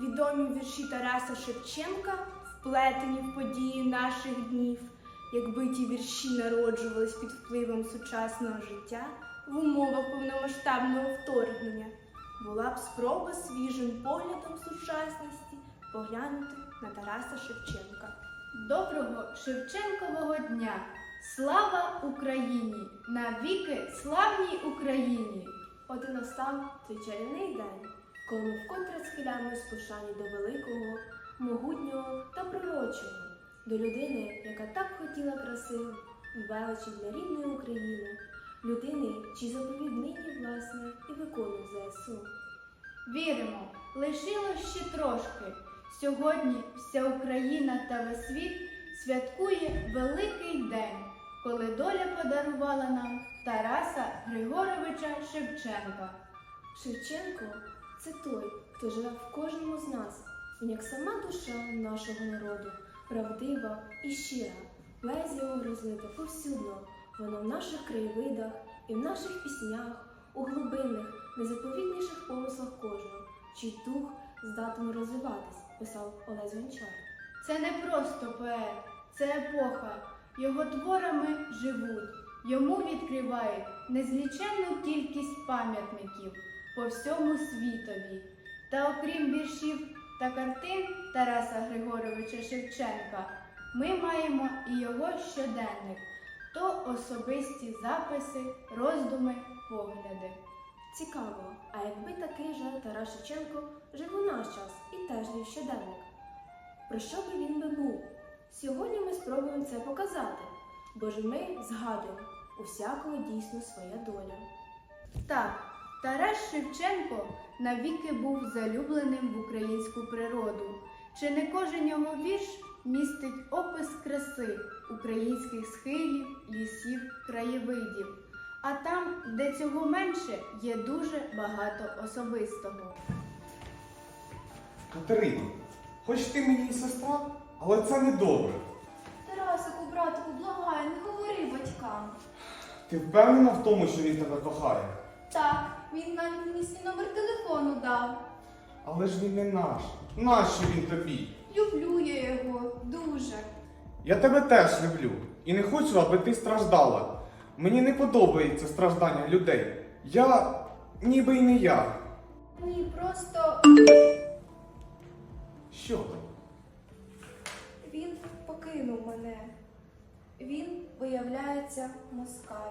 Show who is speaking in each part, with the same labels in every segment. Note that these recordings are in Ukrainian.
Speaker 1: відомі вірші Тараса Шевченка, вплетені в події наших днів. Якби ті вірші народжувались під впливом сучасного життя в умовах повномасштабного вторгнення, була б спроба свіжим поглядом сучасності поглянути на Тараса Шевченка.
Speaker 2: Доброго Шевченкового дня! Слава Україні! Навіки славній Україні!
Speaker 1: От і настав цей чарівний день, коли ми вкотре схиляємось пошані до великого, могутнього та пророчого, до людини, яка так хотіла краси і величі для рідної України, людини, чий заповіт нині, власне, і виконує ЗСУ.
Speaker 2: Віримо, лишилось ще трошки. Сьогодні вся Україна та весь світ святкує великий день, коли доля подарувала нам Тараса Григоровича Шевченка.
Speaker 1: Шевченко це той, хто живе в кожному з нас. Він як сама душа нашого народу, правдива і щира. Поезія розлита повсюдно. Вона в наших краєвидах і в наших піснях, у глибинних, незаповітніших помислах кожного, чий дух здатний розвиватись, писав Олесь Гончар.
Speaker 2: Це не просто поет, це епоха. Його творами живуть, йому відкривають незліченну кількість пам'ятників по всьому світові. Та окрім віршів та картин Тараса Григоровича Шевченка, ми маємо і його щоденник, то особисті записи, роздуми, погляди.
Speaker 1: Цікаво, а якби такий же Тарас Шевченко жив у наш час і теж вів щоденник? Про що би він би був? Сьогодні ми спробуємо це показати, бо ж ми згадуємо, у всякого дійсно своя доля.
Speaker 2: Так, Тарас Шевченко навіки був залюбленим в українську природу. Чи не кожен його вірш містить опис краси українських схилів, лісів, краєвидів. А там, де цього менше, є дуже багато особистого.
Speaker 3: Катерино, хоч ти мені і сестра, але це не добре.
Speaker 4: Тарасику, братику, благаю, не говори батькам.
Speaker 3: Ти впевнена в тому, що він тебе кохає?
Speaker 4: Так, він навіть мені свій номер телефону дав.
Speaker 3: Але ж він не наш. Нащо він тобі?
Speaker 4: Люблю я його дуже.
Speaker 3: Я тебе теж люблю і не хочу, аби ти страждала. Мені не подобається страждання людей. Я ніби й не я.
Speaker 4: Ні, просто
Speaker 3: Що?
Speaker 4: він покинув мене. Він, виявляється, москаль.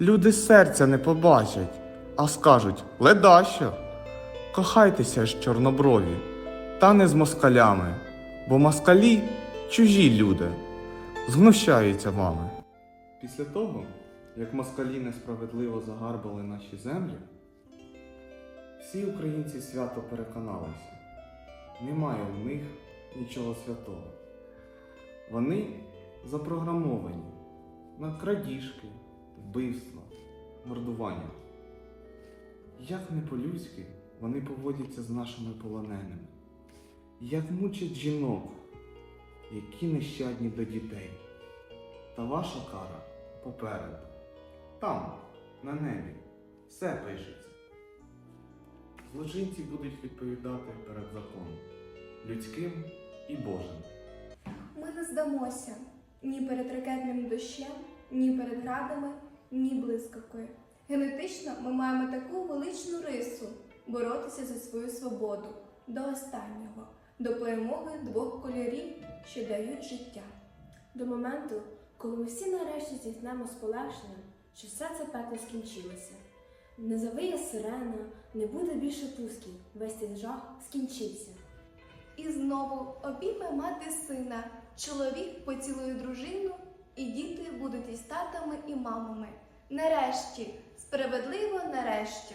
Speaker 3: Люди серця не побачать, а скажуть ледащо. Кохайтеся ж, чорноброві, та не з москалями, бо москалі чужі люди, знущаються вами. Після того, як москалі несправедливо загарбали наші землі, всі українці свято переконалися, немає в них нічого святого. Вони запрограмовані на крадіжки, вбивства, мордування. Як не по-людськи вони поводяться з нашими полоненими, як мучать жінок, які нещадні до дітей. Та ваша кара попереду. Там, на небі, все пишеться. Злочинці будуть відповідати перед законом, людським і Божим.
Speaker 4: Ми не здамося ні перед ракетним дощем, ні перед градами, ні блискавкою. Генетично ми маємо таку величну рису боротися за свою свободу до останнього, до перемоги двох кольорів, що дають життя.
Speaker 1: До моменту, коли ми всі нарешті зіткнемо з полегшенням, що все це пекло скінчилося. Не завиє сирена, не буде більше пусків, весь цей жах скінчився.
Speaker 4: І знову обійме мати сина, чоловік поцілує дружину, і діти будуть із татами і мамами. Нарешті, справедливо нарешті.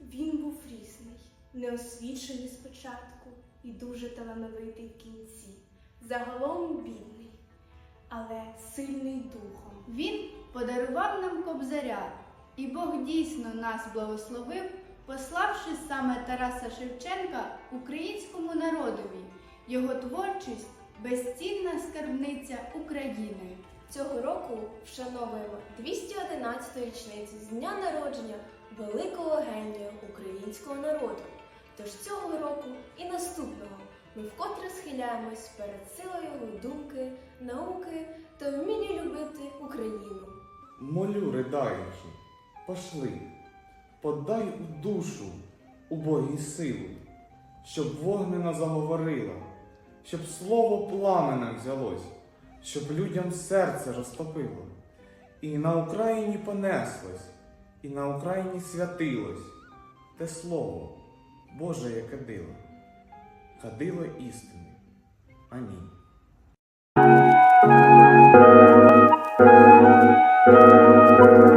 Speaker 5: Він був різний, неосвічений спочатку і дуже талановитий в кінці. Загалом бідний, але сильний духом.
Speaker 2: Він подарував нам кобзаря, і Бог дійсно нас благословив, пославши саме Тараса Шевченка українському народові. Його творчість безцінна скарбниця України.
Speaker 1: Цього року вшановуємо 211-ту річницю з дня народження великого генія українського народу. Тож цього року і наступного ми вкотре схиляємось перед силою думки, науки та вміння любити Україну.
Speaker 3: Молю, ридаючи, пошли, подай у душу убогій силу, щоб вогнена заговорила, щоб слово пламенем взялось, щоб людям серце розтопило, і на Україні понеслось, і на Україні святилось те слово Боже, яке дило, кадило істини. Амінь. Thank you.